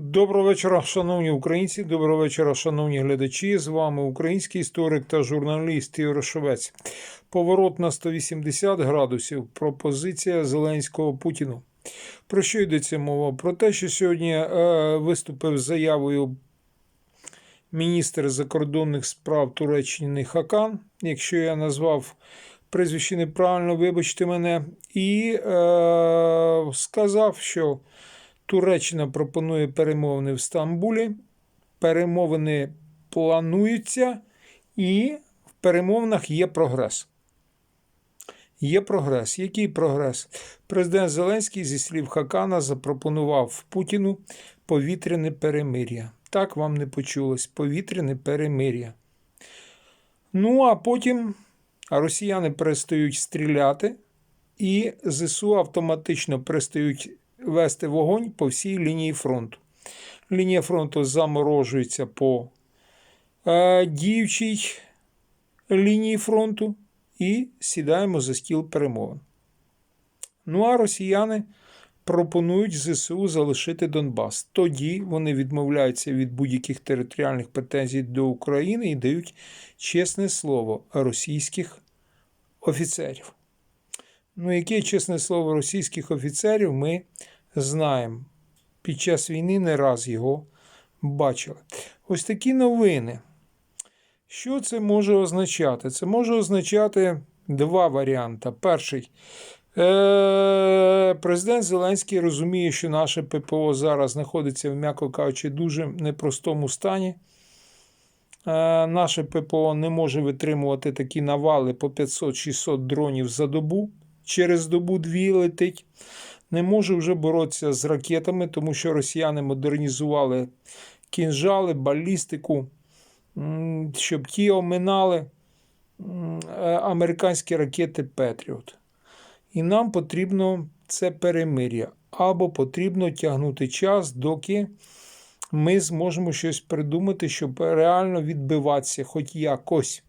Доброго вечора, шановні українці. Доброго вечора, шановні глядачі. З вами український історик та журналіст Ігор Шовець. Поворот на 180 градусів. Пропозиція Зеленського Путіну. Про що йдеться мова? Про те, що сьогодні е, виступив з заявою міністр закордонних справ Туреччини Хакан. Якщо я назвав прізвище неправильно, вибачте мене, і е, сказав, що Туреччина пропонує перемовини в Стамбулі. Перемовини плануються, і в перемовинах є прогрес. Є прогрес. Який прогрес? Президент Зеленський, зі слів Хакана, запропонував Путіну повітряне перемир'я. Так вам не почулось повітряне перемир'я. Ну, а потім росіяни перестають стріляти, і ЗСУ автоматично перестають вести вогонь по всій лінії фронту. Лінія фронту заморожується по е, діючій лінії фронту і сідаємо за стіл перемовин. Ну а росіяни пропонують ЗСУ залишити Донбас. Тоді вони відмовляються від будь-яких територіальних претензій до України і дають чесне слово російських офіцерів. Ну, яке чесне слово російських офіцерів, ми знаємо. Під час війни не раз його бачили. Ось такі новини. Що це може означати? Це може означати два варіанти. Перший. Е, Президент Зеленський розуміє, що наше ППО зараз знаходиться в, м'яко кажучи, дуже непростому стані. Е, Наше ППО не може витримувати такі навали по 500-600 дронів за добу. Через добу дві летить. Не може вже боротися з ракетами, тому що росіяни модернізували кінжали, балістику, щоб ті оминали е, американські ракети Петріот. І нам потрібно це перемир'я. Або потрібно тягнути час, доки ми зможемо щось придумати, щоб реально відбиватися, хоч якось.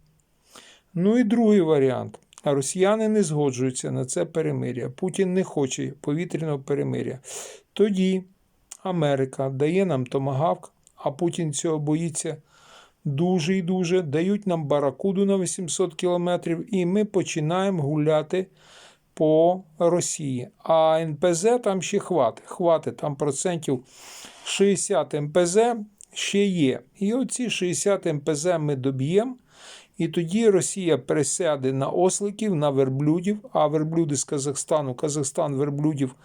Ну і другий варіант. А росіяни не згоджуються на це перемир'я. Путін не хоче повітряного перемир'я. Тоді Америка дає нам томагавк, а Путін цього боїться дуже і дуже. Дають нам баракуду на 800 кілометрів, і ми починаємо гуляти по Росії. А НПЗ там ще хватить. Хватить там процентів 60 МПЗ ще є. І оці 60 МПЗ ми доб'ємо. І тоді Росія пересяде на осликів, на верблюдів, а верблюди з Казахстану, Казахстан верблюдів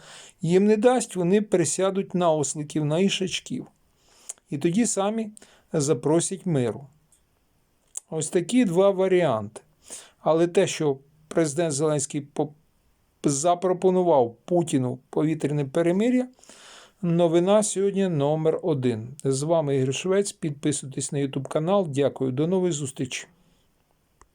їм не дасть, вони пересядуть на осликів, на ішачків. І тоді самі запросять миру. Ось такі два варіанти. Але те, що президент Зеленський запропонував Путіну повітряне перемир'я, новина сьогодні номер один. З вами Ігор Швець. Підписуйтесь на YouTube канал. Дякую. До нової зустрічі.